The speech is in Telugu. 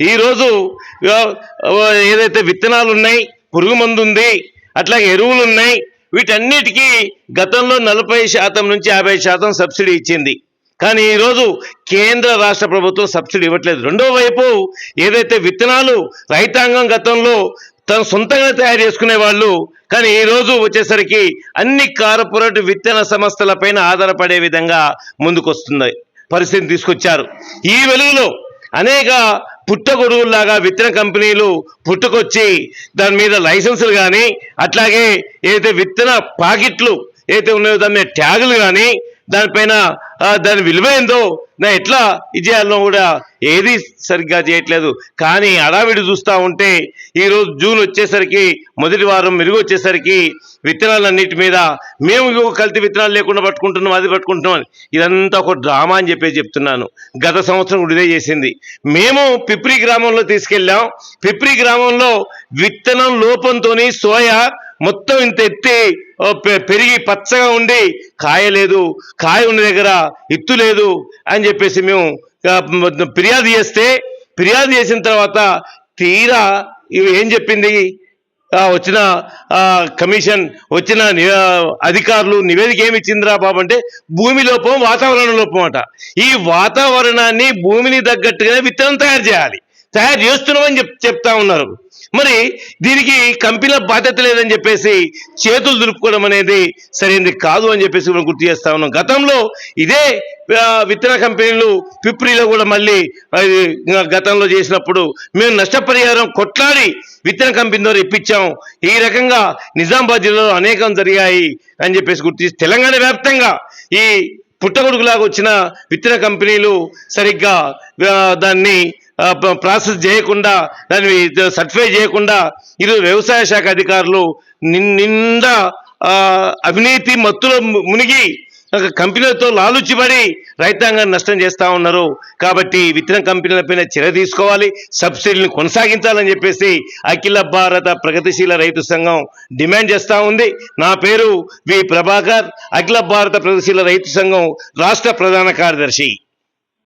ఈరోజు ఏదైతే విత్తనాలు ఉన్నాయి పురుగు మందు ఉంది అట్లాగే ఎరువులు ఉన్నాయి వీటన్నిటికీ గతంలో నలభై శాతం నుంచి యాభై శాతం సబ్సిడీ ఇచ్చింది. కానీ ఈరోజు కేంద్ర రాష్ట్ర ప్రభుత్వం సబ్సిడీ ఇవ్వట్లేదు. రెండో వైపు ఏదైతే విత్తనాలు రైతాంగం గతంలో తన సొంతంగా తయారు చేసుకునే వాళ్ళు కానీ ఈ రోజు వచ్చేసరికి అన్ని కార్పొరేట్ విత్తన సంస్థలపైన ఆధారపడే విధంగా ముందుకొస్తుంది పరిస్థితిని తీసుకొచ్చారు. ఈ వెలుగులో అనేక పుట్టగొడుగుల్లాగా విత్తన కంపెనీలు పుట్టుకొచ్చి దాని మీద లైసెన్సులు కానీ అట్లాగే ఏదైతే విత్తన పాకెట్లు ఏదైతే ఉన్నాయో దాని మీద ట్యాగులు కానీ దానిపైన దాని విలువ ఏందో నా ఎట్లా ఇది కూడా ఏది సరిగ్గా చేయట్లేదు. కానీ అడావిడి చూస్తూ ఉంటే ఈరోజు జూన్ వచ్చేసరికి మొదటి వారం మెరుగు వచ్చేసరికి విత్తనాలన్నిటి మీద మేము కల్తీ విత్తనాలు లేకుండా పట్టుకుంటున్నాం అది పట్టుకుంటున్నాం అని ఇదంతా ఒక డ్రామా అని చెప్పేసి చెప్తున్నాను. గత సంవత్సరం ఇదే చేసింది. మేము పిప్రి గ్రామంలో తీసుకెళ్ళాం. పిప్రి గ్రామంలో విత్తనం లోపంతోని సోయా మొత్తం ఇంత ఎత్తి పెరిగి పచ్చగా ఉండి కాయ లేదు కాయ ఉన్న దగ్గర ఇత్తు లేదు అని చెప్పేసి మేము ఫిర్యాదు చేస్తే ఫిర్యాదు చేసిన తర్వాత తీరా ఇవి ఏం చెప్పింది? వచ్చిన కమిషన్ వచ్చిన అధికారులు నివేదిక ఏమి ఇచ్చిందిరా బాబు అంటే భూమి లోపం వాతావరణ లోపం అట. ఈ వాతావరణాన్ని భూమిని తగ్గట్టుగానే విత్తనం తయారు చేయాలి. తయారు చేస్తున్నామని చెప్ చెప్తా ఉన్నారు. మరి దీనికి కంపెనీల బాధ్యత లేదని చెప్పేసి చేతులు దులుపుకోవడం అనేది సరైనది కాదు అని చెప్పేసి మనం గుర్తు చేస్తా ఉన్నాం. గతంలో ఇదే విత్తన కంపెనీలు పిప్రిలో కూడా మళ్ళీ గతంలో చేసినప్పుడు మేము నష్టపరిహారం కొట్లాడి విత్తన కంపెనీ ద్వారా ఇప్పించాం. ఈ రకంగా నిజామాబాద్ జిల్లాలో అనేకం జరిగాయి అని చెప్పేసి గుర్తు తెలంగాణ వ్యాప్తంగా ఈ పుట్టగొడుగులాగా వచ్చిన విత్తన కంపెనీలు సరిగ్గా దాన్ని ప్రాసెస్ చేయకుండా దాన్ని సర్టిఫై చేయకుండా ఈరోజు వ్యవసాయ శాఖ అధికారులు నిన్- నిండా అవినీతి మత్తులో మునిగి ఒక కంపెనీలతో లాలుచిబడి రైతాంగాన్ని నష్టం చేస్తూ ఉన్నారు. కాబట్టి విత్తన కంపెనీలపైన చర్య తీసుకోవాలి. సబ్సిడీని కొనసాగించాలని చెప్పేసి అఖిల భారత ప్రగతిశీల రైతు సంఘం డిమాండ్ చేస్తూ ఉంది. నా పేరు వి ప్రభాకర్. అఖిల భారత ప్రగతిశీల రైతు సంఘం రాష్ట్ర ప్రధాన కార్యదర్శి.